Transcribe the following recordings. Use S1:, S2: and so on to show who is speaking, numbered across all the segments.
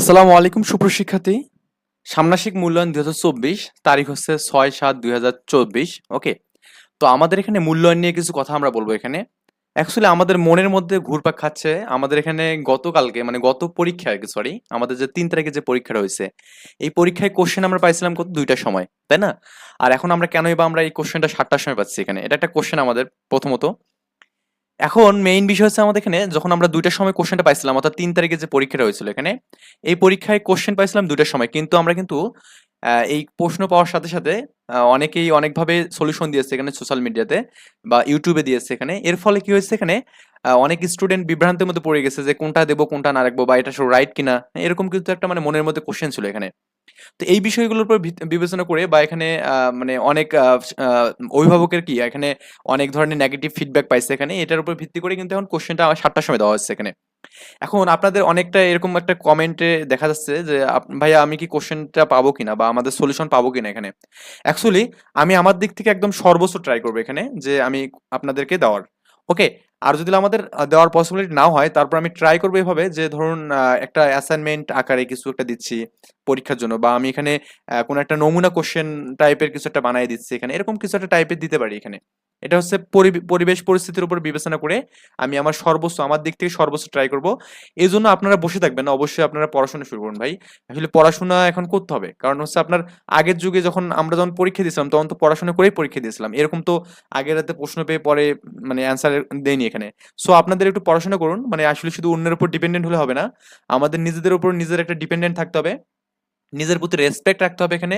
S1: আসসালামু আলাইকুম সুপ্রশিক্ষার্থী সামনাসিক মূল্যায়ন দুই হাজার চব্বিশ, তারিখ হচ্ছে ছয় সাত দুই হাজার চব্বিশ, ওকে? তো আমাদের এখানে মূল্যায়ন নিয়ে কিছু কথা আমরা বলব এখানে। অ্যাকচুয়ালি আমাদের মনের মধ্যে ঘুরপাক খাচ্ছে। আমাদের এখানে গতকালকে মানে গত পরীক্ষায় সরি আমাদের যে তিন তারিখে যে পরীক্ষাটা হয়েছে এই পরীক্ষায় কোশ্চেন আমরা পাইছিলাম কত? দুইটার সময়, তাই না? আর এখন আমরা কেনই বা আমরা এই কোশ্চেনটা সাতটার সময় পাচ্ছি এখানে? এটা একটা কোশ্চেন আমাদের, প্রথমত। এখন মেইন বিষয় হচ্ছে আমাদের এখানে যখন আমরা দুইটার সময় কোশ্চেনটা পাইছিলাম, অর্থাৎ তিন তারিখে যে পরীক্ষাটা হয়েছিল এখানে, এই পরীক্ষায় কোশ্চেন পাইছিলাম দুইটার সময়। কিন্তু আমরা কিন্তু এই প্রশ্ন পাওয়ার সাথে সাথে অনেকেই অনেকভাবে সলিউশন দিয়েছে এখানে সোশ্যাল মিডিয়াতে বা ইউটিউবে দিয়েছে এখানে। এর ফলে কি হয়েছে এখানে অনেক স্টুডেন্ট বিভ্রান্তের মধ্যে পড়ে গেছে যে কোনটা দেবো, কোনটা না রাখব বা এটা রাইট কিনা। এরকম কিন্তু একটা মানে মনের মধ্যে কোশ্চেন ছিল এখানে। তো এই বিষয়গুলোর উপর বিবেচনা করে বা এখানে মানে অনেক অভিভাবকের কি, এখানে অনেক ধরনের নেগেটিভ ফিডব্যাক পাইছে এখানে, এটার উপর ভিত্তি করে কিন্তু এখন কোশ্চেনটা আমার সাতটার সময় দেওয়া হচ্ছে এখানে। এখন আপনাদের অনেকটা এরকম একটা কমেন্টে দেখা যাচ্ছে যে ভাইয়া আমি কি কোশ্চেনটা পাবো কিনা বা আমাদের সলিউশন পাবো কিনা এখানে? অ্যাকচুয়ালি আমি আমার দিক থেকে একদম সর্বোচ্চ ট্রাই করব এখানে যে, আমি আপনাদেরকে দেওয়ার। ওকে আর যদি আমাদের দেওয়ার পসিবিলিটি নাও হয়, তারপর আমি ট্রাই করব এভাবে যে ধরুন একটা অ্যাসাইনমেন্ট আকারে কিছু একটা দিচ্ছি পরীক্ষার জন্য বা আমি এখানে কোনো একটা নমুনা কোশ্চেন টাইপের কিছু একটা বানিয়ে দিচ্ছি এখানে। এরকম কিছু একটা টাইপের দিতে পারি এখানে। এটা হচ্ছে পরিবেশ পরিস্থিতির উপর বিবেচনা করে আমি আমার সর্বোচ্চ, আমার দিক থেকে সর্বোচ্চ ট্রাই করব। এই জন্য আপনারা বসে থাকবেন না, অবশ্যই আপনারা পড়াশোনা শুরু করুন ভাই। আসলে পড়াশোনা এখন করতে হবে। কারণ হচ্ছে আপনার আগের যুগে যখন আমরা যখন পরীক্ষা দিয়েছিলাম তখন তো পড়াশোনা করেই পরীক্ষা দিয়েছিলাম। এরকম তো আগের রাতে প্রশ্ন পেয়ে পরে মানে অ্যান্সার দেয়নি এখানে। সো আপনাদের একটু পড়াশোনা করুন। মানে আসলে শুধু অন্যের উপর ডিপেন্ডেন্ট হলে হবে না। আমাদের নিজেদের উপর নিজের একটা ডিপেন্ডেন্ট থাকতে হবে। নিজের প্রতি রেসপেক্ট রাখতে হবে এখানে,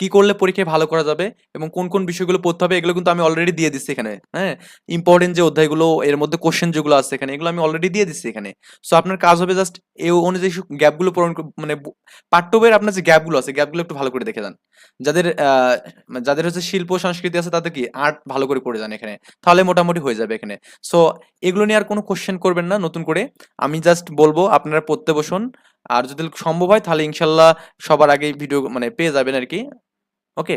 S1: কি করলে পরীক্ষায় ভালো করা যাবে এবং কোন কোন বিষয়গুলো পড়তে হবে, এগুলো কিন্তু আমি অলরেডি দিয়ে দিচ্ছি এখানে হ্যাঁ? ইম্পর্টেন্ট যে অধ্যায়গুলো, এর মধ্যে কোশ্চেন যেগুলো আছে এখানে, এগুলো আমি অলরেডি দিয়ে দিচ্ছি এখানে। সো আপনার কাজ হবে জাস্ট এই অনুযায়ী গ্যাপগুলো পূরণ মানে পাঠ্য বইয়ের আপনার যে গ্যাপগুলো আছে গ্যাপগুলো একটু ভালো করে দেখে যান। যাদের যাদের হচ্ছে শিল্প, সংস্কৃতি আছে, তাদের কি আর্ট ভালো করে করে যান এখানে, তাহলে মোটামুটি হয়ে যাবে এখানে। সো এগুলো নিয়ে আর কোনো কোশ্চেন করবেন না, নতুন করে। আমি জাস্ট বলব, আপনারা পড়তে বসুন আর যদি সম্ভব হয়, তাহলে ইনশাল্লাহ সবার আগে ভিডিও মানে পেয়ে যাবেন আর কি। ওকে